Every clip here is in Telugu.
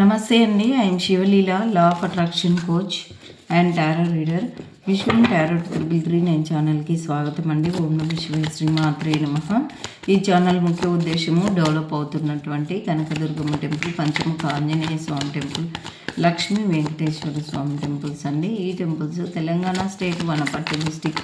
నమస్తే అండి. I'm Shivaleela law of attraction coach and tarot reader Vishwam tarot triple three nine ఛానల్కి స్వాగతం అండి. ఓం నమ శివ శ్రీ మాత్రే నమ. ఈ ఛానల్ ముఖ్య ఉద్దేశము డెవలప్ అవుతున్నటువంటి Kanakadurgamma temple Panchamukha Anjaneya Swamy temple Lakshmi Venkateswara Swamy temples అండి. ఈ temples Telangana state Wanaparthy district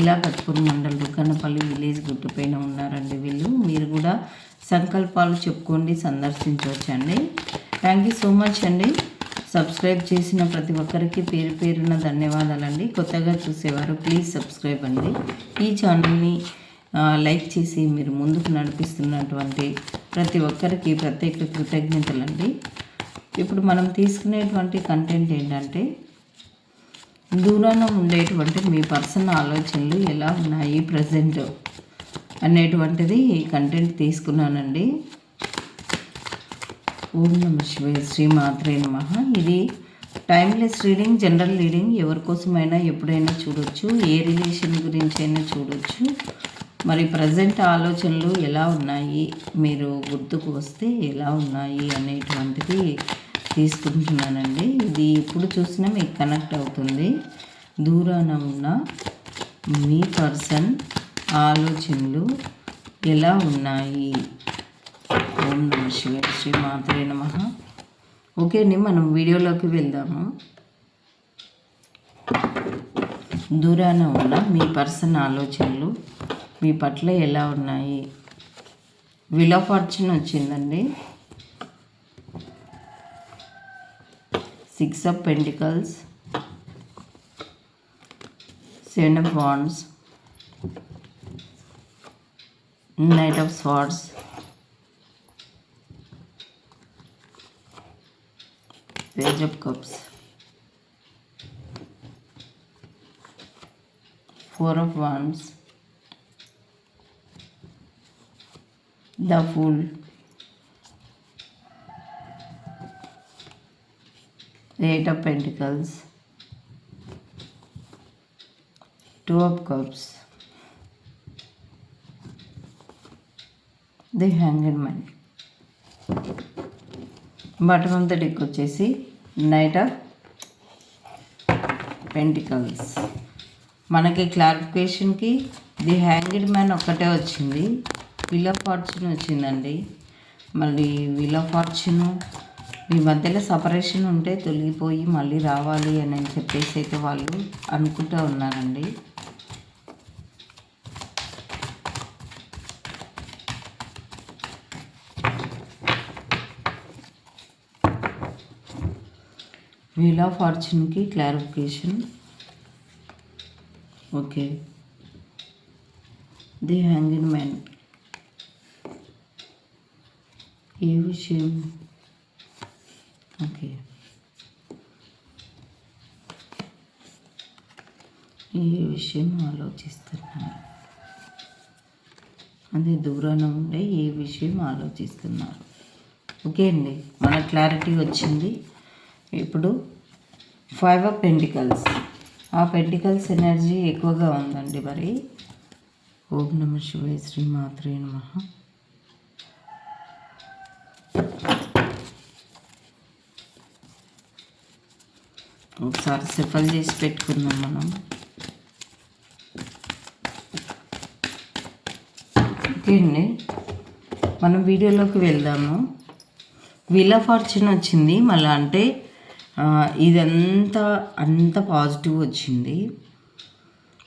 ఇలా కత్పూర్ మండల్ దుక్కన్నపల్లి విలేజ్ గుట్టుపైన ఉన్నారండి వీళ్ళు. మీరు కూడా సంకల్పాలు చెప్పుకోండి సందర్శించవచ్చండి. థ్యాంక్ యూ సో మచ్ అండి. సబ్స్క్రైబ్ చేసిన ప్రతి ఒక్కరికి పేరు పేరున ధన్యవాదాలండి. కొత్తగా చూసేవారు ప్లీజ్ సబ్స్క్రైబ్ అండి. ఈ ఛానల్ని లైక్ చేసి మీరు ముందుకు నడిపిస్తున్నటువంటి ప్రతి ఒక్కరికి ప్రత్యేక కృతజ్ఞతలండి. ఇప్పుడు మనం తీసుకునేటువంటి కంటెంట్ ఏంటంటే దూరాన ఉండేటువంటి మీ పర్సన్ ఆలోచనలు ఎలా ఉన్నాయి ప్రజెంట్ అనేటువంటిది కంటెంట్ తీసుకున్నానండి. ఓం నమ శివే శ్రీ మాత్రే నమ. ఇది టైమ్లెస్ రీడింగ్ జనరల్ రీడింగ్ ఎవరి కోసమైనా ఎప్పుడైనా చూడొచ్చు. ఏ రిలేషన్ గురించి అయినా చూడొచ్చు. మరి ప్రజెంట్ ఆలోచనలు ఎలా ఉన్నాయి? మీరు గుర్తుకు వస్తే ఎలా ఉన్నాయి అనేటువంటిది తీసుకుంటున్నానండి. ఇది ఎప్పుడు చూసినా మీకు కనెక్ట్ అవుతుంది. దూరాన ఉన్న మీ పర్సన్ ఆలోచనలు ఎలా ఉన్నాయి? ఓం నమ శివ శ్రీ మాత్రే నమ. ఓకే అండి మనం వీడియోలోకి వెళ్దాము. దూరాన ఉన్న మీ పర్సన్ ఆలోచనలు మీ పట్ల ఎలా ఉన్నాయి? విల్ ఆఫ్ ఫార్చ్యూన్ వచ్చిందండి. Six of pentacles seven of wands Knight of Swords. Page of Cups. Four of Wands. The Fool. Eight of Pentacles. Two of Cups. The hanged man. Bottom of the deck వచ్చేసి నైట్ ఆఫ్ పెంటికల్స్. మనకి క్లారిఫికేషన్కి ది హ్యాంగిడ్ మ్యాన్ ఒక్కటే వచ్చింది. విల్ ఆఫ్ ఫార్చ్యూన్ వచ్చిందండి. మళ్ళీ విల్ ఆఫ్ ఫార్చ్యూన్ మీ మధ్యలో సపరేషన్ ఉంటే తొలగిపోయి మళ్ళీ రావాలి అని అని చెప్పేసి అయితే వాళ్ళు అనుకుంటూ ఉన్నారండి. Wheel of ఫార్చ్యూన్కి clarification okay the hanged man ఏ విషయం? ఓకే ఏ విషయం ఆలోచిస్తున్నారు అదే దూరాన ఉండే ఏ విషయం ఆలోచిస్తున్నారు ఓకే అండి. మన క్లారిటీ వచ్చింది. ఇప్పుడు ఫైవ్ ఆఫ్ పెంటికల్స్ ఆ పెంటికల్స్ ఎనర్జీ ఎక్కువగా ఉందండి మరి. ఓం నమ శివాయ శ్రీ మాత్రే నమః. ఒకసారి సిఫల్ చేసి పెట్టుకుందాం మనం. ఓకే అండి. మనం వీడియోలోకి వెళ్దాము. వీల్ ఆఫ్ ఫార్చ్యూన్ వచ్చింది. మళ్ళీ అంటే ఇదంతా అంత పాజిటివ్ వచ్చింది.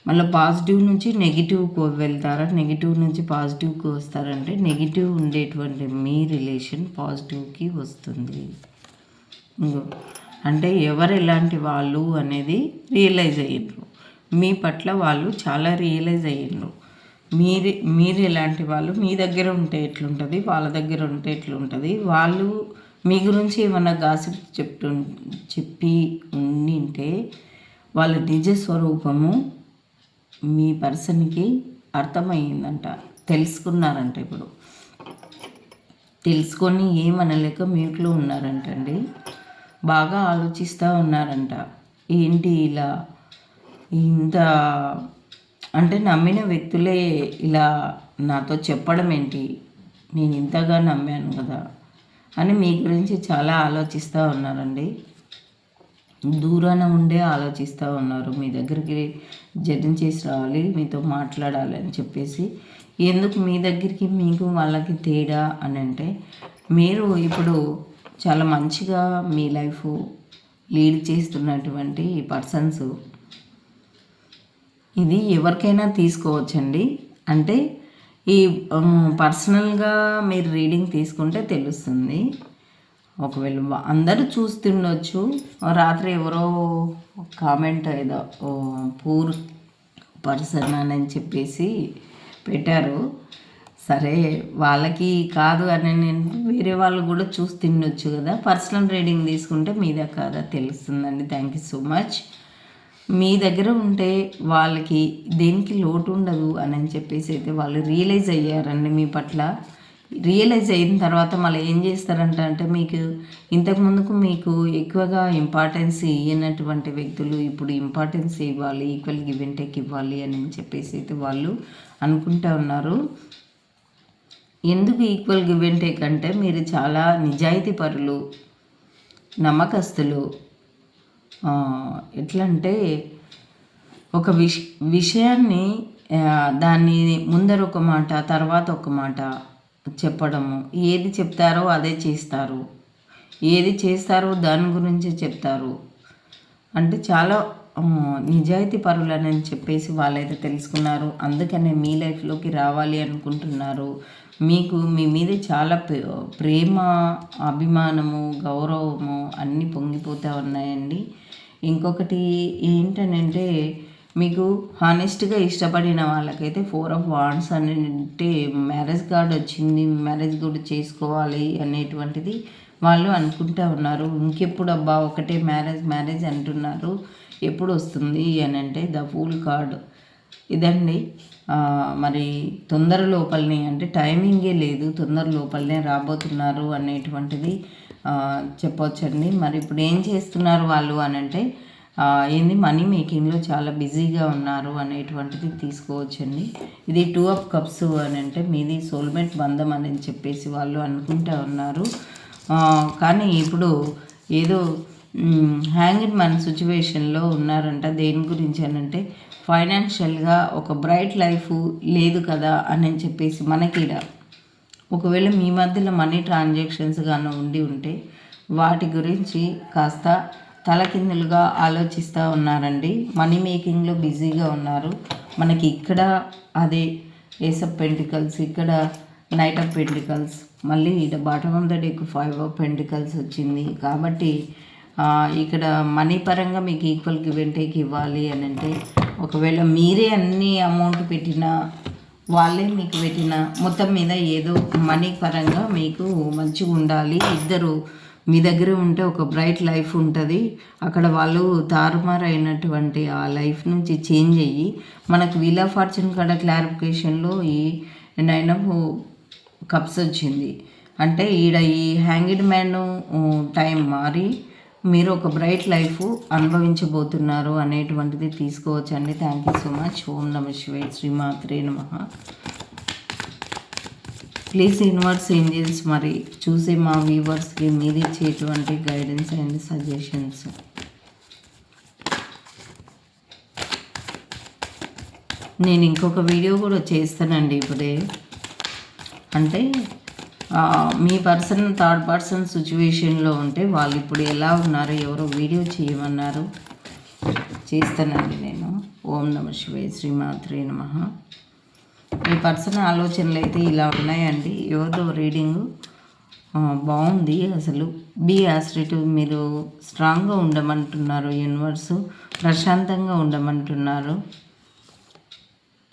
మళ్ళీ పాజిటివ్ నుంచి నెగిటివ్కి వెళ్తారా? నెగిటివ్ నుంచి పాజిటివ్కి వస్తారంటే నెగిటివ్ ఉండేటువంటి మీ రిలేషన్ పాజిటివ్కి వస్తుంది. ఇంకో అంటే ఎవరు ఎలాంటి వాళ్ళు అనేది రియలైజ్ అయ్యిండ్రు. మీ పట్ల వాళ్ళు చాలా రియలైజ్ అయ్యిండ్రు. మీరు మీరు ఎలాంటి వాళ్ళు? మీ దగ్గర ఉంటే ఎట్లుంటుంది? వాళ్ళ దగ్గర ఉంటే ఎట్లుంటుంది? వాళ్ళు మీ గురించి ఏమన్నా గాసిప్ చెప్తు చెప్పి ఉండింటే వాళ్ళ నిజ స్వరూపము మీ పర్సన్కి అర్థమయ్యిందంట. తెలుసుకున్నారంట ఇప్పుడు. తెలుసుకొని ఏమనలేక మ్యూట్లో ఉన్నారంటండి. బాగా ఆలోచిస్తూ ఉన్నారంట. ఏంటి ఇలా? ఇంత అంటే నమ్మిన వ్యక్తులే ఇలా నాతో చెప్పడం ఏంటి? నేను ఇంతగా నమ్మాను కదా. అని మీ గురించి చాలా ఆలోచిస్తూ ఉన్నారండి. దూరాన ఉండే ఆలోచిస్తూ ఉన్నారు. మీ దగ్గరికి జర్నీ చేసి రావాలి మీతో మాట్లాడాలి అని చెప్పేసి. ఎందుకు మీ దగ్గరికి మీకు వాళ్ళకి తేడా అని అంటే మీరు ఇప్పుడు చాలా మంచిగా మీ లైఫ్ లీడ్ చేస్తున్నటువంటి పర్సన్స్ ఇది ఎవరికైనా తీసుకోవచ్చండి. అంటే ఈ పర్సనల్గా మీరు రీడింగ్ తీసుకుంటే తెలుస్తుంది. ఒకవేళ అందరూ చూస్తుండొచ్చు రాత్రి ఎవరో కామెంట్ ఏదో పూర్ పర్సన్ అని చెప్పేసి పెట్టారు. సరే వాళ్ళకి కాదు అని నేను వేరే వాళ్ళు కూడా చూసి తినొచ్చు కదా. పర్సనల్ రీడింగ్ తీసుకుంటే మీదే కాదా తెలుస్తుందండి. Thank you so much. మీ దగ్గర ఉంటే వాళ్ళకి దేనికి లోటు ఉండదు అని చెప్పేసి అయితే వాళ్ళు రియలైజ్ అయ్యారండి మీ పట్ల. రియలైజ్ అయిన తర్వాత మళ్ళీ ఏం చేస్తారంట అంటే మీకు ఇంతకు ముందుకు మీకు ఎక్కువగా ఇంపార్టెన్స్ ఇవ్వనటువంటి వ్యక్తులు ఇప్పుడు ఇంపార్టెన్స్ ఇవ్వాలి ఈక్వల్ గివ్ అండ్ టేక్ ఇవ్వాలి అని చెప్పేసి అయితే వాళ్ళు అనుకుంటా ఉన్నారు. ఎందుకు ఈక్వల్ గివ్ అండ్ టేక్ అంటే మీరు చాలా నిజాయితీ పరులు నమ్మకస్తులు ఎట్లా అంటే ఒక విష విషయాన్ని దాన్ని ముందర ఒక మాట తర్వాత ఒక మాట చెప్పడము. ఏది చెప్తారో అదే చేస్తారు. ఏది చేస్తారో దాని గురించి చెప్తారు. అంటే చాలా నిజాయితీ పరులని చెప్పేసి వాళ్ళైతే తెలుసుకున్నారు. అందుకనే మీ లైఫ్లోకి రావాలి అనుకుంటున్నారు. మీకు మీ మీద చాలా ప్రేమ అభిమానము గౌరవము అన్నీ పొంగిపోతూ ఉన్నాయండి. ఇంకొకటి ఏంటనంటే మీకు హానెస్ట్గా ఇష్టపడిన వాళ్ళకైతే ఫోర్ ఆఫ్ వాన్స్ అని అంటే మ్యారేజ్ కార్డ్ వచ్చింది మ్యారేజ్ కూడా చేసుకోవాలి అనేటువంటిది వాళ్ళు అనుకుంటూ ఉన్నారు. ఇంకెప్పుడు అబ్బా ఒకటే మ్యారేజ్ మ్యారేజ్ అంటున్నారు. ఎప్పుడు వస్తుంది అని అంటే ద ఫుల్ కార్డ్ ఇదండి. మరి తొందర లోపలనే అంటే టైమింగే లేదు తొందర లోపలనే రాబోతున్నారు అనేటువంటిది చెప్పవచ్చండి మరి ఇప్పుడు ఏం చేస్తున్నారు వాళ్ళు అని అంటే ఏంది మనీ మేకింగ్లో చాలా బిజీగా ఉన్నారు అనేటువంటిది తీసుకోవచ్చండి. ఇది టూ ఆఫ్ కప్స్ అని అంటే మీది సోల్మేట్ బంధం అని చెప్పేసి వాళ్ళు అనుకుంటా ఉన్నారు. కానీ ఇప్పుడు ఏదో హ్యాంగ్డ్ మన సిచ్యువేషన్లో ఉన్నారంట. దేని గురించి అని అంటే ఫైనాన్షియల్గా ఒక బ్రైట్ లైఫ్ లేదు కదా అని చెప్పేసి మనకి ఒకవేళ మీ మధ్యలో మనీ ట్రాన్సాక్షన్స్ కానీ ఉండి ఉంటే వాటి గురించి కాస్త తలకిందులుగా ఆలోచిస్తూ ఉన్నారండి. మనీ మేకింగ్లో బిజీగా ఉన్నారు. మనకి ఇక్కడ అదే ఏస్ ఆఫ్ పెంటికల్స్ ఇక్కడ నైట్ ఆఫ్ పెంటికల్స్ మళ్ళీ ఇక్కడ bottom of the deck five of pentacles వచ్చింది. కాబట్టి ఇక్కడ మనీ పరంగా మీకు ఈక్వల్ గివ్ టేక్ ఇవ్వాలి అని అంటే ఒకవేళ మీరే అన్ని అమౌంట్ పెట్టినా వాళ్ళే మీకు పెట్టిన మొత్తం మీద ఏదో మనీ పరంగా మీకు మంచిగా ఉండాలి. ఇద్దరు మీ దగ్గర ఉంటే ఒక బ్రైట్ లైఫ్ ఉంటుంది. అక్కడ వాళ్ళు తారుమారైనటువంటి ఆ లైఫ్ నుంచి చేంజ్ అయ్యి మనకు వీల్ ఆఫ్ ఫార్చ్యూన్ కాడ క్లారిఫికేషన్లో ఈ నైన్ ఆఫ్ కప్స్ వచ్చింది. అంటే ఈడ ఈ హ్యాంగిడ్ మ్యాన్ టైం మారి మీరు ఒక బ్రైట్ లైఫ్ అనుభవించబోతున్నారు అనేటువంటిది తీసుకోవచ్చండి. థ్యాంక్ యూ సో మచ్ ఓం నమ శివే శ్రీమాత్రే నమ. ప్లీజ్ యూనివర్స్ ఏంజల్స్ మరి చూసే మా వ్యూవర్స్కి మీరు ఇచ్చేటువంటి గైడెన్స్ అండ్ సజెషన్స్ నేను ఇంకొక వీడియో కూడా చేస్తానండి ఇప్పుడే. అంటే మీ పర్సన్ థర్డ్ పర్సన్ సిచ్యువేషన్లో ఉంటే వాళ్ళు ఇప్పుడు ఎలా ఉన్నారో ఎవరో వీడియో చేయమన్నారు చేస్తానండి నేను. ఓం నమ శివాయ శ్రీమాత్రే నమ. మీ పర్సన్ ఆలోచనలు అయితే ఇలా ఉన్నాయండి. ఎవరిదో రీడింగు బాగుంది అసలు. బీ యాసిడిటివ్ మీరు స్ట్రాంగ్గా ఉండమంటున్నారు యూనివర్స్ ప్రశాంతంగా ఉండమంటున్నారు.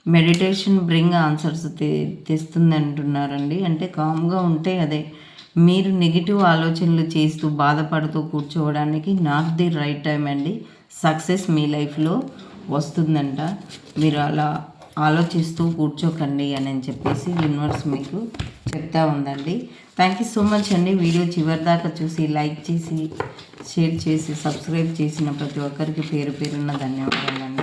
మెడిటేషన్ బ్రింగ్ ఆన్సర్స్ తె తెస్తుంది అంటున్నారండి అంటే కామ్గా ఉంటే అదే. మీరు నెగిటివ్ ఆలోచనలు చేస్తూ బాధపడుతూ కూర్చోవడానికి నాట్ ది రైట్ టైం అండి. సక్సెస్ మీ లైఫ్లో వస్తుందంట. మీరు అలా ఆలోచిస్తూ కూర్చోకండి అని చెప్పేసి యూనివర్స్ మీకు చెప్తా ఉందండి. థ్యాంక్ యూ సో మచ్ అండి. వీడియో చివరి దాకా చూసి లైక్ చేసి షేర్ చేసి సబ్స్క్రైబ్ చేసిన ప్రతి ఒక్కరికి పేరు పేరున్న ధన్యవాదాలండి.